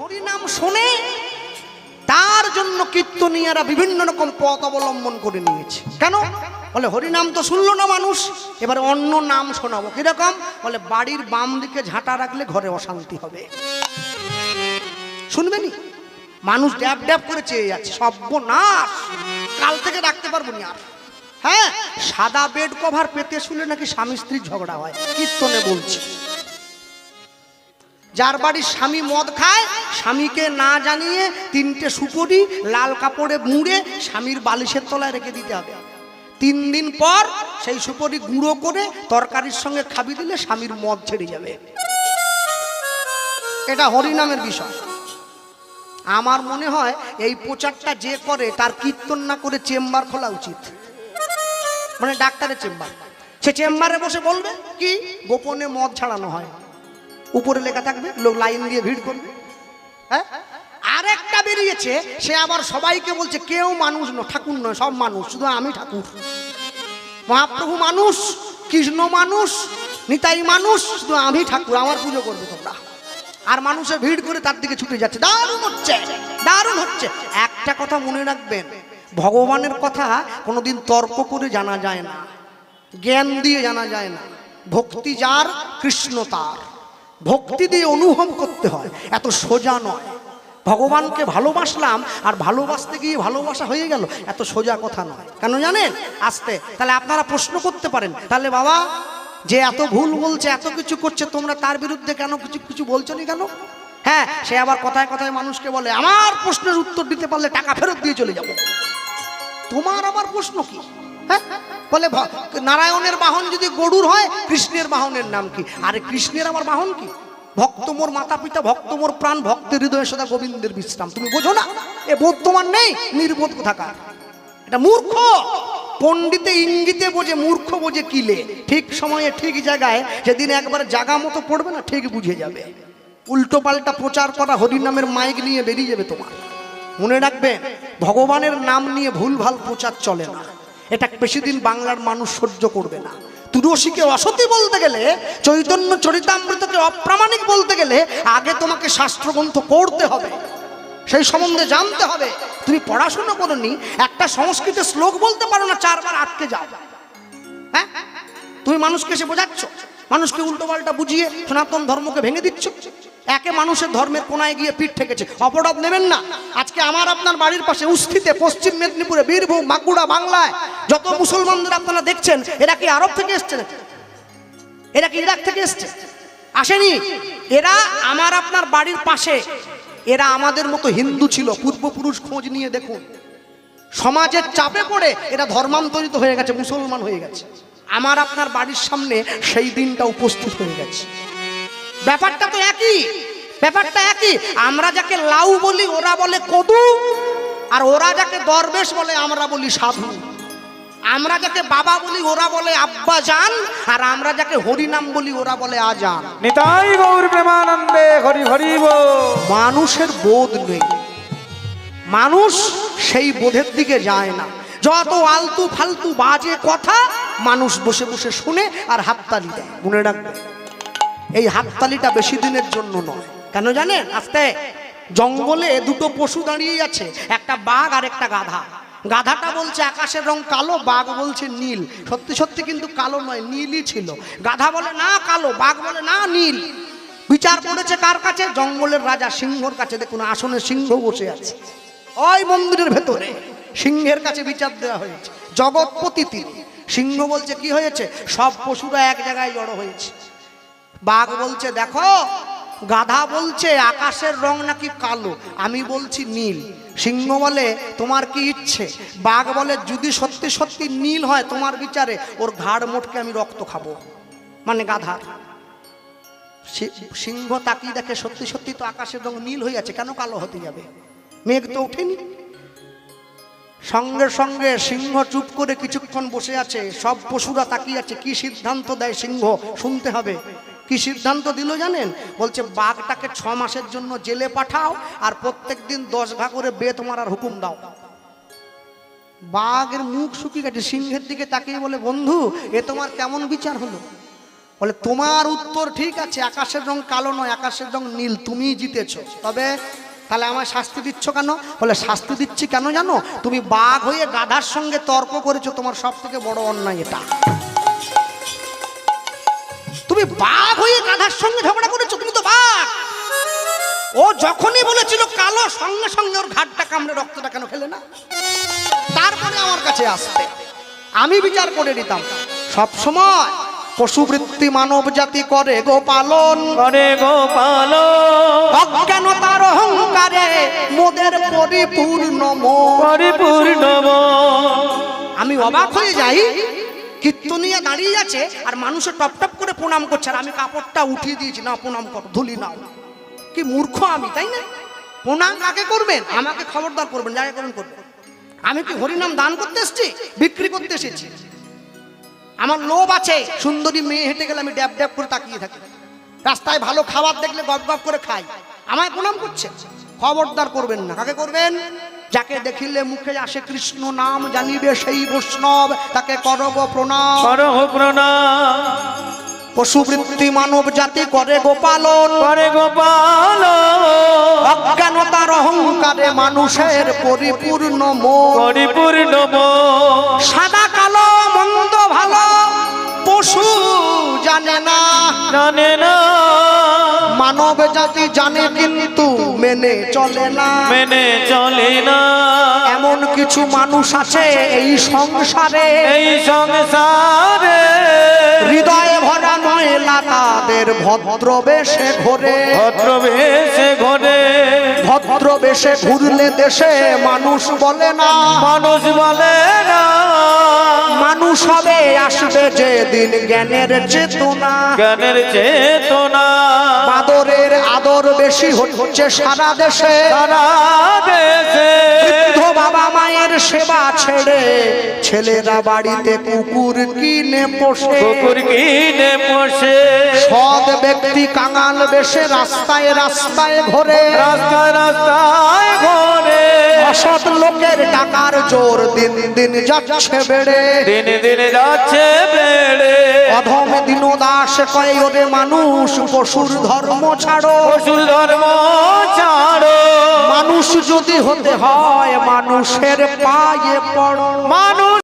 হরিনাম শোনে তার জন্য কীর্তনীয়রা বিভিন্ন রকম পথ অবলম্বন করে নিয়েছে। কেন? বলে, হরিনাম তো শুনলো না মানুষ। এবারে অন্য নাম শোনাবো। কীরকম? বলে, বাড়ির বাম দিকে ঝাঁটা রাখলে ঘরে অশান্তি হবে। শুনবেনি মানুষ ড্যাব ড্যাব করে চেয়ে যাচ্ছে। সর্বনাশ! কাল থেকে রাখতে পারব না আর। হ্যাঁ সাদা বেড কভার পেতে শুলে নাকি স্বামী স্ত্রীর ঝগড়া হয়। কীর্তনে বলছি। যার বাড়ির স্বামী মদ খায়, স্বামীকে না জানিয়ে তিনটে সুপুরি, লাল কাপড়ে মুড়ে স্বামীর বালিশের তলায় রেখে দিতে হবে। তিন দিন পর সেই সুপুরি গুঁড়ো করে তরকারির সঙ্গে খাবি দিলে স্বামীর মদ ছেড়ে যাবে। এটা হরিনামের বিষয়। আমার মনে হয় এই প্রচারটা যে করে, তার কীর্তন না করে চেম্বার খোলা উচিত। মানে ডাক্তারের চেম্বার। সে চেম্বারে বসে বলবে, কি? গোপনে মদ ছাড়ানো হয়। উপরে লেখা থাকবে, লোক লাইন দিয়ে ভিড় করবে। হ্যাঁ? আরেকটা বেরিয়েছে, সে আবার সবাইকে বলছে, কেউ মানুষ নয়, ঠাকুর নয়, সব মানুষ, শুধু আমি ঠাকুর। মহাপ্রভু মানুষ, কৃষ্ণ মানুষ, নিতাই মানুষ, শুধু আমি ঠাকুর, আমার পুজো করবে তোমরা। আর মানুষে ভিড় করে তার দিকে ছুটে যাচ্ছে, দারুণ হচ্ছে দারুণ হচ্ছে। একটা কথা মনে রাখবেন, ভগবানের কথা কোনোদিন তর্ক করে জানা যায় না, জ্ঞান দিয়ে জানা যায় না। ভক্তি যার, কৃষ্ণ তার। ভক্তি দিয়ে অনুভব করতে হয়। এত সোজা নয়। ভগবানকে ভালোবাসলাম আর ভালোবাসতে গিয়ে ভালোবাসা হয়ে গেল, এত সোজা কথা নয়। কেন জানেন? আসতে। তাহলে আপনারা প্রশ্ন করতে পারেন। তাহলে বাবা, যে এত ভুল বলছে, এত কিছু করছে, তোমরা তার বিরুদ্ধে কেন কিছু কিছু বলছো নি কেন? হ্যাঁ সে আবার কথায় কথায় মানুষকে বলে, আমার প্রশ্নের উত্তর দিতে পারলে টাকা ফেরত দিয়ে চলে যাব। তোমার আমার প্রশ্ন কি? হ্যাঁ? বলে নারায়ণের বাহন যদি গরুর হয়, কৃষ্ণের বাহনের নাম কি? আরে কৃষ্ণের আমার বাহন কি? ভক্ত মোর মাতা পিতা ভক্ত মোর প্রাণ, ভক্তের হৃদয়ে সদা গোবিন্দের বিশ্রাম। তুমি বোঝো না? এ বোধ তোমার নেই? নির্বোধ থাকার এটা মূর্খ! পণ্ডিতে ইঙ্গিতে বোঝে, মূর্খ বোঝে কিলে ঠিক সময়ে, ঠিক জায়গায় সেদিন একবার জাগা মতো পড়বে না, ঠিক বুঝে যাবে। উল্টো পাল্টা প্রচার করা হরিনামের মাইক নিয়ে বেরিয়ে যাবে তোমার। মনে রাখবে, ভগবানের নাম নিয়ে ভুলভাল প্রচার চলে না। এটা বেশি দিন বাংলার মানুষ সহ্য করবে না। তুরসীকে অসতী বলতে গেলে, চৈতন্য চরিতামৃতকে অপ্রামাণিক বলতে গেলে আগে তোমাকে শাস্ত্রগ্রন্থ পড়তে হবে। সেই সম্বন্ধে জানতে হবে। তুমি পড়াশোনা করনি, একটা সংস্কৃত শ্লোক বলতে পারো না, চারবার আটকে যাও। হ্যাঁ? তুমি মানুষকে এসে বোঝাচ্ছ? মানুষকে উল্টো পাল্টা বুঝিয়ে সনাতন ধর্মকে ভেঙে দিচ্ছ? একে মানুষের ধর্মের কোনায় গিয়ে পিঠ ঠেকেছে। অপরাধ নেবেন না। আজকে আমার আপনার বাড়ির পাশে উস্থিতে পশ্চিম মেদিনীপুরে বীরভূম বাঁকুড়া বাংলায় যত মুসলমানদের আপনারা দেখছেন, এরা কি আরব থেকে এসছে? এরা কি ইরাক থেকে এসছে? আসেনি। এরা আমার আপনার বাড়ির পাশে। এরা আমাদের মতো হিন্দু ছিল। পূর্বপুরুষ খোঁজ নিয়ে দেখুন। সমাজের চাপে পড়ে এরা ধর্মান্তরিত হয়ে গেছে, মুসলমান হয়ে গেছে। আমার আপনার বাড়ির সামনে সেই দিনটা উপস্থিত হয়ে গেছে। ব্যাপারটা তো একই। ব্যাপারটা একই। আমরা যাকে লাউ বলি ওরা বলে কদু আর ওরা যাকে দরবেশ বলে আমরা বলি সাধু। আমরা যাকে বাবা বলি ওরা বলে আব্বা জান আর আমরা যাকে হরিনাম বলি ওরা বলে আজান। নিতাই গৌর প্রেমানন্দে হরি হরিব মানুষের বোধ নেই। মানুষ সেই বোধের দিকে যায় না। যত আলতু ফালতু বাজে কথা মানুষ বসে বসে শুনে আর হাততালি দেয়। মনে রাখবে? এই হাততালিটা বেশি দিনের জন্য নয়। কেন জানেন? আস্তে। জঙ্গলে দুটো পশু দাঁড়িয়ে আছে, একটা বাঘ আর একটা গাধা। গাধাটা বলছে আকাশের রং কালো, বাঘ বলছে নীল। সত্যি সত্যি কিন্তু কালো নয়, নীলই ছিল। গাধা বলে, না, কালো। বাঘ বলে, না, নীল। বিচার করেছে কার কাছে? জঙ্গলের রাজা সিংহর কাছে। দেখুন, আসনে সিংহ বসে আছে। ওই মন্দিরের ভেতরে সিংহের কাছে বিচার দেওয়া হয়েছে। জগৎপতি তিনি। সিংহ বলছে, কি হয়েছে? সব পশুরা এক জায়গায় জড়ো হয়েছে। বাঘ বলছে, দেখো, গাধা বলছে, আকাশের রং নাকি কালো। আমি বলছি, নীল। সিংহ বলে, তোমার কি ইচ্ছে? বাঘ বলে, যদি সত্যি সত্যি নীল হয় তোমার বিচারে, ওর ঘাড় মোটকে আমি রক্ত খাব। মানে গাধার সিংহ তাকিয়ে দেখে, সত্যি সত্যি তো আকাশের রং নীল হয়ে আছে কেন কালো হতে যাবে? মেঘ তো ওঠেনি। সঙ্গে সঙ্গে সিংহ চুপ করে কিছুক্ষণ বসে আছে। সব পশুরা তাকিয়ে আছে, কি সিদ্ধান্ত দেয় সিংহ? শুনতে হবে। কি সিদ্ধান্ত দিল জানেন? বলছে, বাঘটাকে ছ মাসের জন্য জেলে পাঠাও আর প্রত্যেক দিন দশ ঘা করে বেত মারার হুকুম দাও। বাঘের মুখ শুকিয়ে গেছে, সিংহের দিকে তাকিয়ে বলে, বন্ধু, এ তোমার কেমন বিচার হলো? বলে, তোমার উত্তর ঠিক আছে, আকাশের রং কালো নয়, আকাশের রং নীল, তুমিই জিতেছো। তবে তাহলে আমার শাস্তি দিচ্ছ কেন? বলে, শাস্তি দিচ্ছি কেন জানো? তুমি বাঘ হয়ে গাধার সঙ্গে তর্ক করেছ, তোমার সব থেকে বড় অন্যায় এটা। তুমি বাঘ হয়ে গাধার সঙ্গে ঝগড়া করেছ তুমি তো বাঘ। ও যখনই বলেছিল কালো সঙ্গে সঙ্গে ওর ঘাটটা কামড়ে রক্তটা কেন খেলে না? তারপরে আমার কাছে আসতে আমি বিচার করে নিতাম। সব সময় পশুবৃত্তি মানব জাতি করে গো পালন করে গোপাল অজ্ঞানতার অহংকারে মোদের পরিপূর্ণ। পরিপূর্ণ আমি অবাক হয়ে যাই কীর্তনিয়া দাঁড়িয়ে আছে আর মানুষের টপ টপ করে প্রণাম করছে আর আমি কাপড়টা উঠিয়ে দিয়েছি, না, প্রণাম কর, ধুলি নাও। কি মূর্খ আমি, তাই না? প্রণাম কাকে করবেন? আমাকে খবরদার করবেন, যাকে করবেন করবেন। আমি কি হরিনাম দান করতে এসেছি? বিক্রি করতে এসেছি। আমার লোভ আছে। সুন্দরী মেয়ে হেঁটে গেলে আমি ড্যাব ড্যাব করে তাকিয়ে থাকি। রাস্তায় ভালো খাবার দেখলে গপ গপ করে খাই। আমায় প্রণাম করছে। খবরদার করবেন না। কাকে করবেন? যাকে দেখিলে মুখে আসে কৃষ্ণ নাম জানিবে সেই বৈষ্ণব তাকে করব প্রণাম। করহ প্রণাম। পশুবৃত্তি মানব জাতি করে গোপালন। করে গোপাল অজ্ঞানতার অহংকারে মানুষের পরিপূর্ণ পরিপূর্ণ সাদা কালো মন্দ ভালো পশু জানে না। জানে না। মানব জাতি জানে কিন্তু মেনে চলে না। মেনে চলে না। এমন কিছু মানুষ আছে এই সংসারে। এই সংসারে। হৃদয়ে ভরা ময়লা তাদের ভদ্র বেশে ঘোরে। ভদ্র বেশে ঘরে। ভদ্র বেশে ঘুরলে দেশে মানুষ বলে না। মানুষ বলে না। মানুষ হবে আসবে যে দিন জ্ঞানের চেতনা। জ্ঞানের চেতনা। বাদরের আদর বেশি হচ্ছে সারা দেশে। সারা দেশে। বাবা মায়ের সেবা ছেড়ে ছেলেরা বাড়িতে কুকুর কিনে পোষে। কুকুর কিনে পোষে। সৎ ব্যক্তি কাঙাল বেশে রাস্তায় রাস্তায় ঘোরে। রাস্তায় রাস্তায় ঘরে। অসৎ লোকের টাকার জোর দিন দিন যাচ্ছে বেড়ে। দিন দিন যাচ্ছে বেড়ে। অধম দিন দাস কয়ে ওরে মানুষ পশুর ধর্ম ছাড়ো। পশুর ধর্ম ছাড়ো। মানুষ যদি হতে হয় মানুষের পায়ে পড়ো। মানুষ